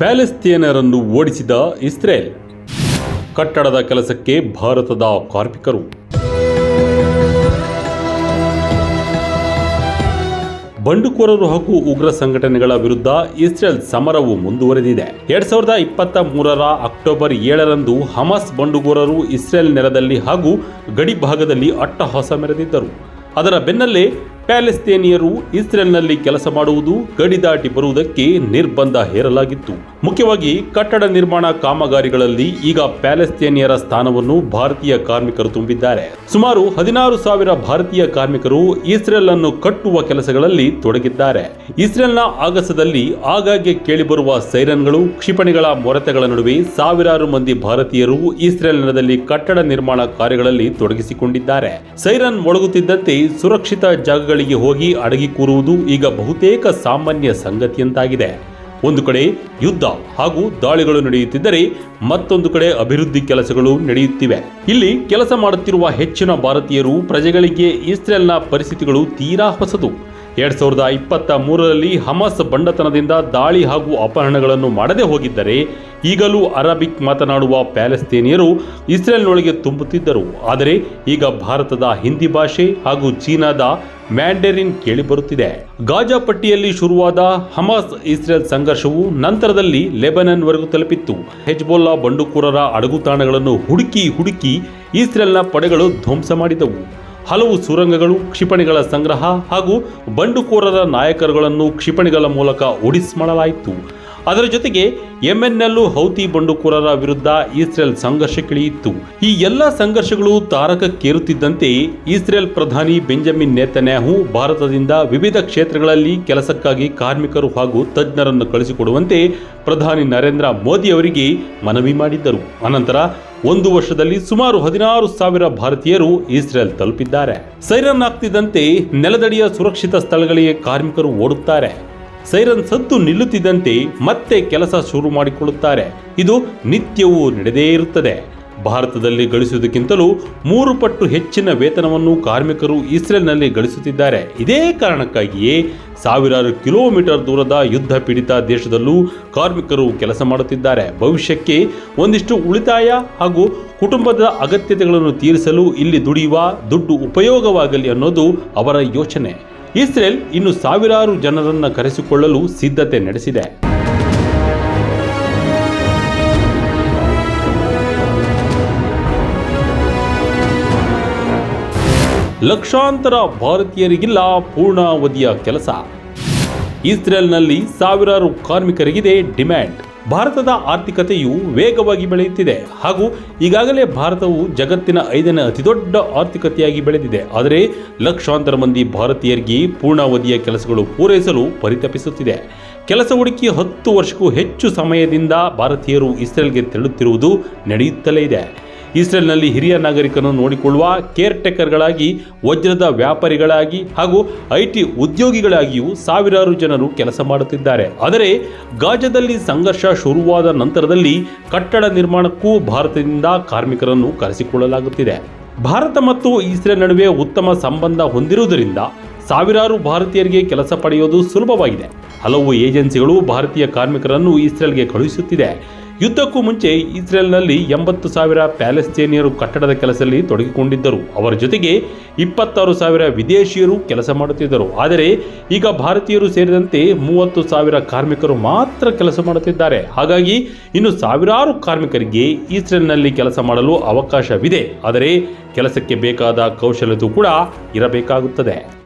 ಪ್ಯಾಲೆಸ್ತೀನರನ್ನು ಓಡಿಸಿದ Israel. ಕಟ್ಟಡದ ಕೆಲಸಕ್ಕೆ ಭಾರತದ ಕಾರ್ಮಿಕರು. ಬಂಡುಕೋರರು ಹಾಗೂ ಉಗ್ರ ಸಂಘಟನೆಗಳ ವಿರುದ್ಧ ಇಸ್ರೇಲ್ ಸಮರವು ಮುಂದುವರೆದಿದೆ. ಎರಡ್ ಸಾವಿರದ ಇಪ್ಪತ್ತ ಮೂರರ ಅಕ್ಟೋಬರ್ ಏಳರಂದು ಹಮಾಸ್ ಬಂಡುಕೋರರು ಇಸ್ರೇಲ್ ನೆಲದಲ್ಲಿ ಹಾಗೂ ಗಡಿ ಭಾಗದಲ್ಲಿ ಅಟ್ಟಹಾಸ ಮೆರೆದಿದ್ದರು. ಅದರ ಬೆನ್ನಲ್ಲೇ ಪ್ಯಾಲೆಸ್ತೇನಿಯರು ಇಸ್ರೇಲ್ನಲ್ಲಿ ಕೆಲಸ ಮಾಡುವುದು ಗಡಿ ದಾಟಿ ಬರುವುದಕ್ಕೆ ನಿರ್ಬಂಧ ಹೇರಲಾಗಿತ್ತು. ಮುಖ್ಯವಾಗಿ ಕಟ್ಟಡ ನಿರ್ಮಾಣ ಕಾಮಗಾರಿಗಳಲ್ಲಿ ಈಗ ಪ್ಯಾಲೆಸ್ತೇನಿಯರ ಸ್ಥಾನವನ್ನು ಭಾರತೀಯ ಕಾರ್ಮಿಕರು ತುಂಬಿದ್ದಾರೆ. ಸುಮಾರು ಹದಿನಾರು ಸಾವಿರ ಭಾರತೀಯ ಕಾರ್ಮಿಕರು ಇಸ್ರೇಲ್ ಅನ್ನು ಕಟ್ಟುವ ಕೆಲಸಗಳಲ್ಲಿ ತೊಡಗಿದ್ದಾರೆ. ಇಸ್ರೇಲ್ನ ಆಗಸದಲ್ಲಿ ಆಗಾಗ್ಗೆ ಕೇಳಿಬರುವ ಸೈರನ್ಗಳು, ಕ್ಷಿಪಣಿಗಳ ಮೊರತೆಗಳ ನಡುವೆ ಸಾವಿರಾರು ಮಂದಿ ಭಾರತೀಯರು ಇಸ್ರೇಲ್ ನೆಲದಲ್ಲಿ ಕಟ್ಟಡ ನಿರ್ಮಾಣ ಕಾರ್ಯಗಳಲ್ಲಿ ತೊಡಗಿಸಿಕೊಂಡಿದ್ದಾರೆ. ಸೈರನ್ ಮೊಳಗುತ್ತಿದ್ದಂತೆ ಸುರಕ್ಷಿತ ಹೋಗಿ ಅಡಗಿ ಕೂರುವುದು ಈಗ ಬಹುತೇಕ ಸಾಮಾನ್ಯ ಸಂಗತಿಯಂತಾಗಿದೆ. ಒಂದು ಕಡೆ ಯುದ್ಧ ಹಾಗೂ ದಾಳಿಗಳು ನಡೆಯುತ್ತಿದ್ದರೆ ಮತ್ತೊಂದು ಕಡೆ ಅಭಿವೃದ್ಧಿ ಕೆಲಸಗಳು ನಡೆಯುತ್ತಿವೆ. ಇಲ್ಲಿ ಕೆಲಸ ಮಾಡುತ್ತಿರುವ ಹೆಚ್ಚಿನ ಭಾರತೀಯರು ಪ್ರಜೆಗಳಿಗೆ ಇಸ್ರೇಲ್ನ ಪರಿಸ್ಥಿತಿಗಳು ತೀರಾ ಹೊಸದು. ಎರಡ್ ಸಾವಿರದ ಇಪ್ಪತ್ತ ಮೂರರಲ್ಲಿ ಹಮಾಸ್ ಬಂಡತನದಿಂದ ದಾಳಿ ಹಾಗೂ ಅಪಹರಣಗಳನ್ನು ಮಾಡದೆ ಹೋಗಿದ್ದರೆ ಈಗಲೂ ಅರಬಿಕ್ ಮಾತನಾಡುವ ಪ್ಯಾಲೆಸ್ತೇನಿಯರು ಇಸ್ರೇಲ್ನೊಳಗೆ ತುಂಬುತ್ತಿದ್ದರು. ಆದರೆ ಈಗ ಭಾರತದ ಹಿಂದಿ ಭಾಷೆ ಹಾಗೂ ಚೀನಾದ ಮ್ಯಾಂಡರಿನ್ ಕೇಳಿಬರುತ್ತಿದೆ. ಗಾಜಾ ಪಟ್ಟಿಯಲ್ಲಿ ಶುರುವಾದ ಹಮಾಸ್ ಇಸ್ರೇಲ್ ಸಂಘರ್ಷವು ನಂತರದಲ್ಲಿ ಲೆಬನನ್ವರೆಗೂ ತಲುಪಿತ್ತು. ಹೆಜ್ಬೋಲ್ಲಾ ಬಂಡುಕೋರರ ಅಡಗುತಾಣಗಳನ್ನು ಹುಡುಕಿ ಹುಡುಕಿ ಇಸ್ರೇಲ್ನ ಪಡೆಗಳು ಧ್ವಂಸ ಮಾಡಿದವು. ಹಲವು ಸುರಂಗಗಳು ಕ್ಷಿಪಣಿಗಳ ಸಂಗ್ರಹ ಹಾಗೂ ಬಂಡುಕೋರರ ನಾಯಕರುಗಳನ್ನು ಕ್ಷಿಪಣಿಗಳ ಮೂಲಕ ಒಡಿಸ್ ಮಾಡಲಾಯಿತು. ಅದರ ಜೊತೆಗೆ ಎಂಎನ್ಎಲ್ಲೂ ಹೌತಿ ಬಂಡುಕೋರರ ವಿರುದ್ಧ ಇಸ್ರೇಲ್ ಸಂಘರ್ಷಕ್ಕಿಳಿಯಿತು ಈ ಎಲ್ಲ ಸಂಘರ್ಷಗಳು ತಾರಕಕ್ಕೇರುತ್ತಿದ್ದಂತೆ ಇಸ್ರೇಲ್ ಪ್ರಧಾನಿ ಬೆಂಜಮಿನ್ ನೇತನ್ಯಾಹು ಭಾರತದಿಂದ ವಿವಿಧ ಕ್ಷೇತ್ರಗಳಲ್ಲಿ ಕೆಲಸಕ್ಕಾಗಿ ಕಾರ್ಮಿಕರು ಹಾಗೂ ತಜ್ಞರನ್ನು ಕಳಿಸಿಕೊಡುವಂತೆ ಪ್ರಧಾನಿ ನರೇಂದ್ರ ಮೋದಿ ಅವರಿಗೆ ಮನವಿ ಮಾಡಿದ್ದರು. ಅನಂತರ ಒಂದು ವರ್ಷದಲ್ಲಿ ಸುಮಾರು ಹದಿನಾರು ಸಾವಿರ ಭಾರತೀಯರು ಇಸ್ರೇಲ್ ತಲುಪಿದ್ದಾರೆ. ಸೈರನ್ ಆಗ್ತಿದ್ದಂತೆ ನೆಲದಡಿಯ ಸುರಕ್ಷಿತ ಸ್ಥಳಗಳಿಗೆ ಕಾರ್ಮಿಕರು ಓಡುತ್ತಾರೆ. ಸೈರನ್ ಸದ್ದು ನಿಲ್ಲುತ್ತಿದ್ದಂತೆ ಮತ್ತೆ ಕೆಲಸ ಶುರು ಮಾಡಿಕೊಳ್ಳುತ್ತಾರೆ. ಇದು ನಿತ್ಯವೂ ನಡೆದೇ ಇರುತ್ತದೆ. ಭಾರತದಲ್ಲಿ ಗಳಿಸುವುದಕ್ಕಿಂತಲೂ ಮೂರು ಪಟ್ಟು ಹೆಚ್ಚಿನ ವೇತನವನ್ನು ಕಾರ್ಮಿಕರು ಇಸ್ರೇಲ್ನಲ್ಲಿ ಗಳಿಸುತ್ತಿದ್ದಾರೆ. ಇದೇ ಕಾರಣಕ್ಕಾಗಿಯೇ ಸಾವಿರಾರು ಕಿಲೋಮೀಟರ್ ದೂರದ ಯುದ್ಧ ಪೀಡಿತ ದೇಶದಲ್ಲೂ ಕಾರ್ಮಿಕರು ಕೆಲಸ ಮಾಡುತ್ತಿದ್ದಾರೆ. ಭವಿಷ್ಯಕ್ಕೆ ಒಂದಿಷ್ಟು ಉಳಿತಾಯ ಹಾಗೂ ಕುಟುಂಬದ ಅಗತ್ಯತೆಗಳನ್ನು ತೀರಿಸಲು ಇಲ್ಲಿ ದುಡಿಯುವ ದುಡ್ಡು ಉಪಯೋಗವಾಗಲಿ ಅನ್ನೋದು ಅವರ ಯೋಚನೆ. ಇಸ್ರೇಲ್ ಇನ್ನು ಸಾವಿರಾರು ಜನರನ್ನು ಕರೆಸಿಕೊಳ್ಳಲು ಸಿದ್ಧತೆ ನಡೆಸಿದೆ. ಲಕ್ಷಾಂತರ ಭಾರತೀಯರಿಗಿಲ್ಲ ಪೂರ್ಣಾವಧಿಯ ಕೆಲಸ. ಇಸ್ರೇಲ್ನಲ್ಲಿ ಸಾವಿರಾರು ಕಾರ್ಮಿಕರಿಗಿದೆ ಡಿಮ್ಯಾಂಡ್. ಭಾರತದ ಆರ್ಥಿಕತೆಯು ವೇಗವಾಗಿ ಬೆಳೆಯುತ್ತಿದೆ ಹಾಗೂ ಈಗಾಗಲೇ ಭಾರತವು ಜಗತ್ತಿನ ಐದನೇ ಅತಿದೊಡ್ಡ ಆರ್ಥಿಕತೆಯಾಗಿ ಬೆಳೆದಿದೆ. ಆದರೆ ಲಕ್ಷಾಂತರ ಮಂದಿ ಭಾರತೀಯರಿಗೆ ಪೂರ್ಣಾವಧಿಯ ಕೆಲಸಗಳು ಪೂರೈಸಲು ಪರಿತಪಿಸುತ್ತಿದೆ. ಕೆಲಸ ಹುಡುಕಿ ಹತ್ತು ವರ್ಷಕ್ಕೂ ಹೆಚ್ಚು ಸಮಯದಿಂದ ಭಾರತೀಯರು ಇಸ್ರೇಲ್ಗೆ ತೆರಳುತ್ತಿರುವುದು ನಡೆಯುತ್ತಲೇ ಇದೆ. ಇಸ್ರೇಲ್ನಲ್ಲಿ ಹಿರಿಯ ನಾಗರಿಕರನ್ನು ನೋಡಿಕೊಳ್ಳುವ ಕೇರ್ ಟೇಕರ್ಗಳಾಗಿ ವಜ್ರದ ವ್ಯಾಪಾರಿಗಳಾಗಿ ಹಾಗೂ ಐಟಿ ಉದ್ಯೋಗಿಗಳಾಗಿಯೂ ಸಾವಿರಾರು ಜನರು ಕೆಲಸ ಮಾಡುತ್ತಿದ್ದಾರೆ. ಆದರೆ, ಗಾಜದಲ್ಲಿ ಸಂಘರ್ಷ ಶುರುವಾದ ನಂತರದಲ್ಲಿ ಕಟ್ಟಡ ನಿರ್ಮಾಣಕ್ಕೂ ಭಾರತದಿಂದ ಕಾರ್ಮಿಕರನ್ನು ಕರೆಸಿಕೊಳ್ಳಲಾಗುತ್ತಿದೆ. ಭಾರತ ಮತ್ತು ಇಸ್ರೇಲ್ ನಡುವೆ ಉತ್ತಮ ಸಂಬಂಧ ಹೊಂದಿರುವುದರಿಂದ ಸಾವಿರಾರು ಭಾರತೀಯರಿಗೆ ಕೆಲಸ ಪಡೆಯುವುದು ಸುಲಭವಾಗಿದೆ. ಹಲವು ಏಜೆನ್ಸಿಗಳು ಭಾರತೀಯ ಕಾರ್ಮಿಕರನ್ನು ಇಸ್ರೇಲ್ಗೆ ಕಳುಹಿಸುತ್ತಿದೆ. ಯುದ್ಧಕ್ಕೂ ಮುಂಚೆ ಇಸ್ರೇಲ್ನಲ್ಲಿ ಎಂಬತ್ತು ಸಾವಿರ ಪ್ಯಾಲೆಸ್ತೇನಿಯರು ಕಟ್ಟಡದ ಕೆಲಸದಲ್ಲಿ ತೊಡಗಿಕೊಂಡಿದ್ದರು. ಅವರ ಜೊತೆಗೆ ಇಪ್ಪತ್ತಾರು ಸಾವಿರ ವಿದೇಶಿಯರು ಕೆಲಸ ಮಾಡುತ್ತಿದ್ದರು. ಆದರೆ ಈಗ ಭಾರತೀಯರು ಸೇರಿದಂತೆ ಮೂವತ್ತು ಸಾವಿರ ಕಾರ್ಮಿಕರು ಮಾತ್ರ ಕೆಲಸ ಮಾಡುತ್ತಿದ್ದಾರೆ. ಹಾಗಾಗಿ ಇನ್ನು ಸಾವಿರಾರು ಕಾರ್ಮಿಕರಿಗೆ ಇಸ್ರೇಲ್ನಲ್ಲಿ ಕೆಲಸ ಮಾಡಲು ಅವಕಾಶವಿದೆ. ಆದರೆ ಕೆಲಸಕ್ಕೆ ಬೇಕಾದ ಕೌಶಲ್ಯತೆ ಕೂಡ ಇರಬೇಕಾಗುತ್ತದೆ.